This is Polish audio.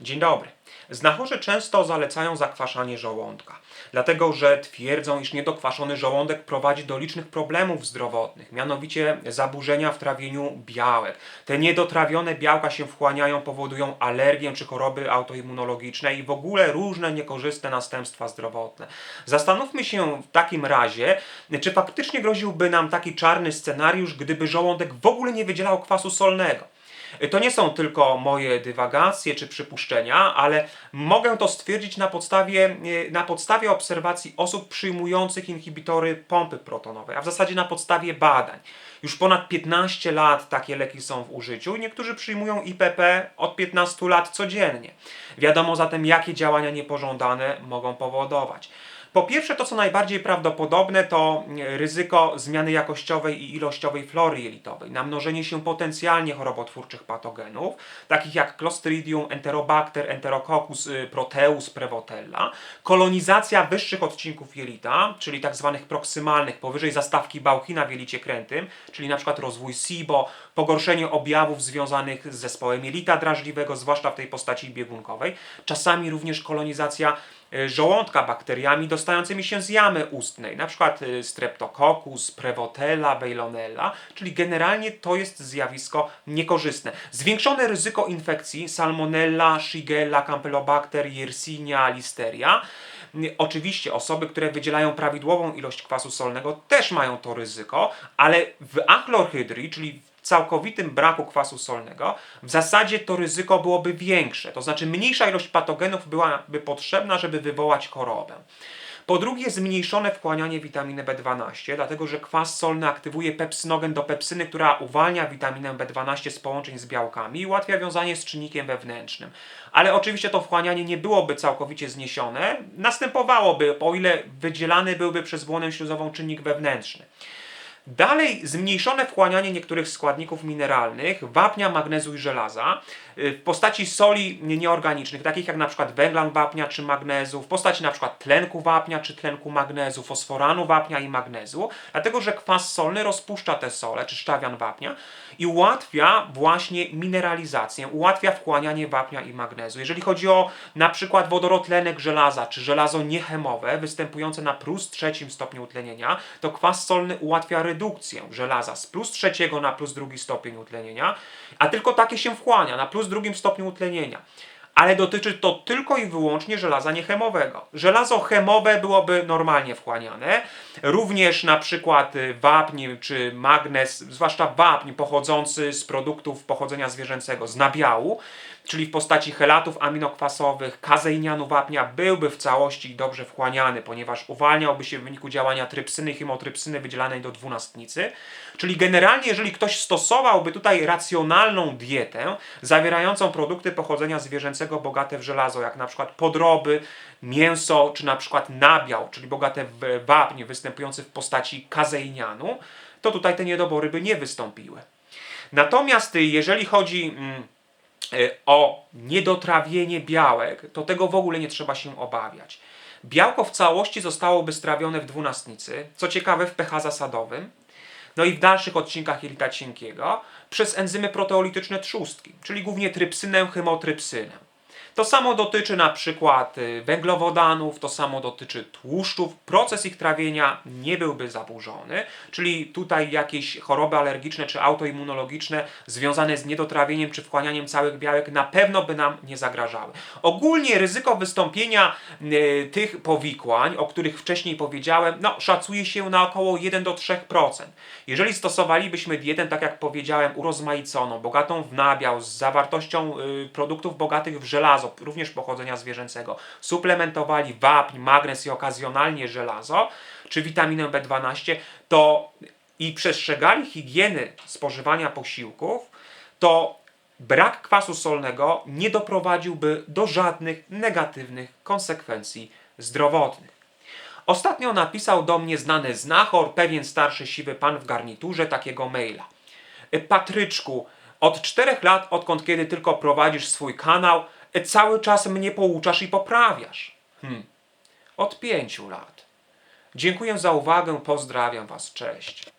Dzień dobry. Znachorze często zalecają zakwaszanie żołądka, dlatego że twierdzą, iż niedokwaszony żołądek prowadzi do licznych problemów zdrowotnych, mianowicie zaburzenia w trawieniu białek. Te niedotrawione białka się wchłaniają, powodują alergię czy choroby autoimmunologiczne i w ogóle różne niekorzystne następstwa zdrowotne. Zastanówmy się w takim razie, czy faktycznie groziłby nam taki czarny scenariusz, gdyby żołądek w ogóle nie wydzielał kwasu solnego. To nie są tylko moje dywagacje czy przypuszczenia, ale mogę to stwierdzić na podstawie, e, na podstawie obserwacji osób przyjmujących inhibitory pompy protonowej, a w zasadzie na podstawie badań. Już ponad 15 lat takie leki są w użyciu i niektórzy przyjmują IPP od 15 lat codziennie. Wiadomo zatem, jakie działania niepożądane mogą powodować. Po pierwsze, to co najbardziej prawdopodobne to e, ryzyko zmiany jakościowej i ilościowej flory jelitowej, namnożenie się potencjalnie chorobotwórczych patogenów, takich jak Clostridium, Enterobacter, Enterococcus, y, Proteus, Prevotella, kolonizacja wyższych odcinków jelita, czyli tak zwanych proksymalnych, powyżej zastawki bałkina w jelicie krętym, czyli na przykład rozwój SIBO, pogorszenie objawów związanych z zespołem jelita drażliwego, zwłaszcza w tej postaci biegunkowej, czasami również kolonizacja żołądka bakteriami dostającymi się z jamy ustnej, na przykład y, Streptococcus, Prevotella, Veillonella, czyli generalnie to jest zjawisko niekorzystne. Zwiększone ryzyko infekcji Salmonella, Shigella, Campylobacter, Yersinia, Listeria. Y, Oczywiście osoby, które wydzielają prawidłową ilość kwasu solnego też mają to ryzyko, ale w achlorhydrii, czyli w całkowitym braku kwasu solnego, w zasadzie to ryzyko byłoby większe. To znaczy mniejsza ilość patogenów byłaby potrzebna, żeby wywołać chorobę. Po drugie, zmniejszone wchłanianie witaminy B12, dlatego że kwas solny aktywuje pepsynogen do pepsyny, która uwalnia witaminę B12 z połączeń z białkami i ułatwia wiązanie z czynnikiem wewnętrznym. Ale oczywiście to wchłanianie nie byłoby całkowicie zniesione, następowałoby, o ile wydzielany byłby przez błonę śluzową czynnik wewnętrzny. Dalej zmniejszone wchłanianie niektórych składników mineralnych, wapnia, magnezu i żelaza w postaci soli nieorganicznych, takich jak na przykład węglan wapnia czy magnezu, w postaci na przykład tlenku wapnia czy tlenku magnezu, fosforanu wapnia i magnezu, dlatego że kwas solny rozpuszcza te sole czy szczawian wapnia i ułatwia właśnie mineralizację, ułatwia wchłanianie wapnia i magnezu. Jeżeli chodzi o na przykład wodorotlenek żelaza czy żelazo niechemowe występujące na plus trzecim stopniu utlenienia, to kwas solny ułatwia redukcję żelaza z plus trzeciego na plus drugi stopień utlenienia, a tylko takie się wchłania na plus drugim stopniu utlenienia. Ale dotyczy to tylko i wyłącznie żelaza niechemowego. Żelazo chemowe byłoby normalnie wchłaniane. Również na przykład wapń czy magnez, zwłaszcza wapń pochodzący z produktów pochodzenia zwierzęcego, z nabiału, czyli w postaci chelatów aminokwasowych, kazeinianu wapnia, byłby w całości dobrze wchłaniany, ponieważ uwalniałby się w wyniku działania trypsyny i chymotrypsyny wydzielanej do dwunastnicy. Czyli generalnie, jeżeli ktoś stosowałby tutaj racjonalną dietę, zawierającą produkty pochodzenia zwierzęcego bogate w żelazo, jak na przykład podroby, mięso, czy na przykład nabiał, czyli bogate w wapń występujący w postaci kazeinianu, to tutaj te niedobory by nie wystąpiły. Natomiast y, jeżeli chodzi mm, y, o niedotrawienie białek, to tego w ogóle nie trzeba się obawiać. Białko w całości zostałoby strawione w dwunastnicy, co ciekawe w pH zasadowym, no i w dalszych odcinkach jelita cienkiego przez enzymy proteolityczne trzustki, czyli głównie trypsynę, chymotrypsynę. To samo dotyczy na przykład y, węglowodanów, to samo dotyczy tłuszczów. Proces ich trawienia nie byłby zaburzony, czyli tutaj jakieś choroby alergiczne czy autoimmunologiczne związane z niedotrawieniem czy wchłanianiem całych białek na pewno by nam nie zagrażały. Ogólnie ryzyko wystąpienia y, tych powikłań, o których wcześniej powiedziałem, no, szacuje się na około 1 do 3%. Jeżeli stosowalibyśmy dietę, tak jak powiedziałem, urozmaiconą, bogatą w nabiał, z zawartością y, produktów bogatych w żelazo, również pochodzenia zwierzęcego, suplementowali wapń, magnez i okazjonalnie żelazo, czy witaminę B12, to i przestrzegali higieny spożywania posiłków, to brak kwasu solnego nie doprowadziłby do żadnych negatywnych konsekwencji zdrowotnych. Ostatnio napisał do mnie znany znachor, pewien starszy siwy pan w garniturze, takiego maila. Patryczku, od czterech lat, odkąd kiedy tylko prowadzisz swój kanał, cały czas mnie pouczasz i poprawiasz. Hmm. Od pięciu lat. Dziękuję za uwagę, pozdrawiam was, cześć.